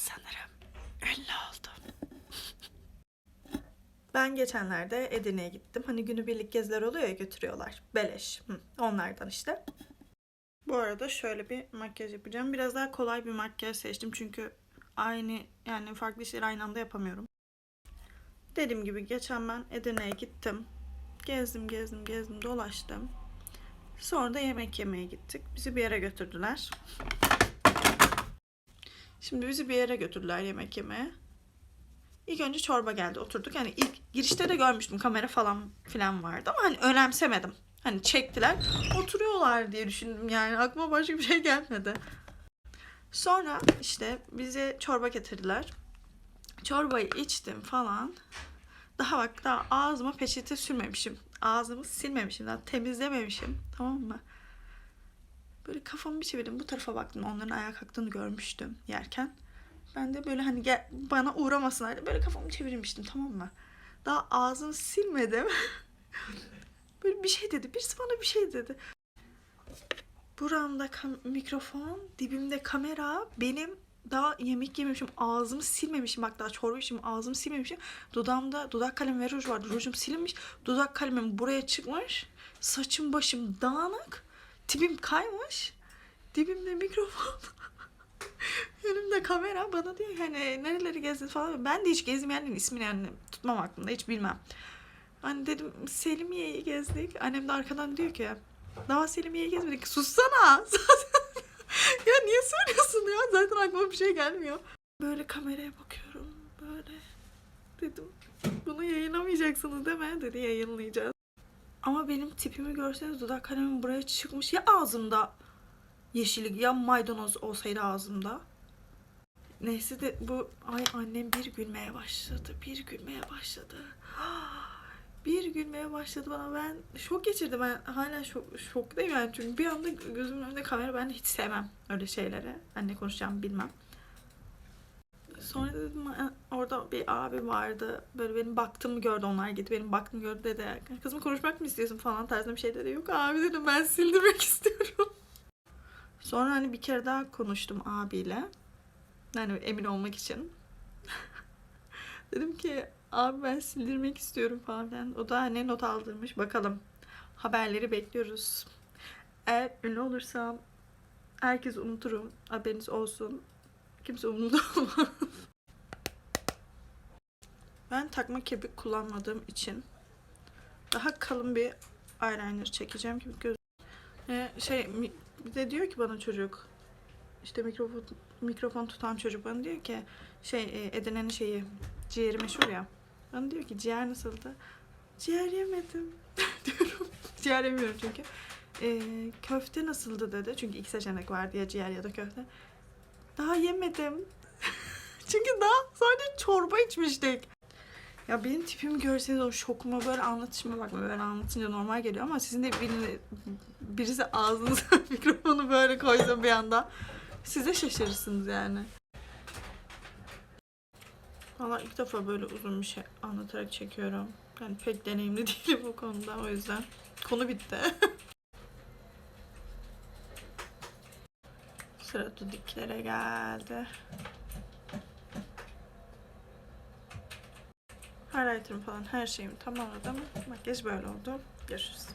Sanırım ünlü oldum. Ben geçenlerde Edirne'ye gittim. Hani günübirlik geziler oluyor ya götürüyorlar. Beleş. Onlardan işte. Bu arada şöyle bir makyaj yapacağım. Biraz daha kolay bir makyaj seçtim. Çünkü aynı yani farklı işleri aynı anda yapamıyorum. Dediğim gibi geçen ben Edirne'ye gittim. Gezdim, gezdim, gezdim, dolaştım. Sonra da yemek yemeye gittik. Bizi bir yere götürdüler. Şimdi bizi bir yere götürdüler yemek yemeye. İlk önce çorba geldi oturduk. Yani ilk girişte de görmüştüm kamera falan filan vardı ama hani önemsemedim. Hani çektiler oturuyorlar diye düşündüm yani aklıma başka bir şey gelmedi. Sonra işte bize çorba getirdiler. Çorbayı içtim falan. Daha bak daha ağzıma peçete sürmemişim. Ağzımı silmemişim. Daha temizlememişim. Tamam mı? Böyle kafamı bir çevirdim. Bu tarafa baktım. Onların ayağa kalktığını görmüştüm yerken. Ben de böyle hani gel, bana uğramasınlar diye böyle kafamı çevirmiştim tamam mı? Daha ağzımı silmedim. böyle bir şey dedi. Birisi bana bir şey dedi. Buramda mikrofon, dibimde kamera, benim daha yemek yememişim, ağzımı silmemişim. Bak daha çorba içim, ağzımı silmemişim. Dudağımda dudak kalemi ve ruj vardı. Rujum silinmiş. Dudak kalemim buraya çıkmış. Saçım başım dağınık. Tipim kaymış. Dibimde mikrofon. Önümde kamera bana diyor hani nereleri gezdin falan. Ben de hiç gezdiğim yerlerin ismini yani tutmam aklımda hiç bilmem. Hani dedim Selimiye'yi gezdik. Annem de arkadan diyor ki daha Selimiye'yi gezmedik. Sussana. ya niye söylüyorsun ya? Zaten aklıma bir şey gelmiyor. Böyle kameraya bakıyorum. Böyle. Dedim bunu yayınlamayacaksınız değil mi? Dedi yayınlayacağız. Ama benim tipimi görseniz dudak kalemim buraya çıkmış. Ya ağzımda yeşillik ya maydanoz olsaydı ağzımda. Neyse de bu ay annem bir gülmeye başladı. Bir gülmeye başladı. Bir gülmeye başladı bana. Ben şok geçirdim. Ben hala şok, şoktayım yani. Çünkü bir anda gözümün önünde kamera. Ben hiç sevmem öyle şeyleri. Ben ne konuşacağımı bilmem. Sonra dedim "Aa, orada bir abi vardı. Böyle benim baktığımı gördü onlar gitti. Benim baktığımı gördü dedi. Kızım konuşmak mı istiyorsun falan tarzında bir şey dedi. Yok abi dedim ben sildirmek istiyorum. Sonra hani bir kere daha konuştum abiyle. Yani emin olmak için. Dedim ki abi ben sildirmek istiyorum falan. O da hani not aldırmış. Bakalım. Haberleri bekliyoruz. Eğer ünlü olursam herkes unuturum. Haberiniz olsun. Kimse umurumda olmaz. Ben takma kirpik kullanmadığım için daha kalın bir eyeliner çekeceğim ki göz ee, şey bir de diyor ki bana çocuk işte mikrofon mikrofon tutan çocuk bana diyor ki şey e, Edirne'nin şeyi ciğeri meşhur ya. Bana diyor ki ciğer nasıldı? Ciğer yemedim diyorum. ciğer yemiyorum çünkü. Ee, köfte nasıldı dedi. Çünkü iki seçenek vardı ya ciğer ya da köfte. Daha yemedim. çünkü daha sadece çorba içmiştik. Ya benim tipimi görseniz o şokuma böyle anlatışıma bakma böyle anlatınca normal geliyor ama sizin de birini, birisi ağzınıza mikrofonu böyle koysa bir anda siz de şaşırırsınız yani. Valla ilk defa böyle uzun bir şey anlatarak çekiyorum. Yani pek deneyimli değilim bu konuda o yüzden. Konu bitti. Sıra dudiklere geldi. Highlighter'ım falan her şeyimi tamamladım. Makyaj böyle oldu. Görüşürüz.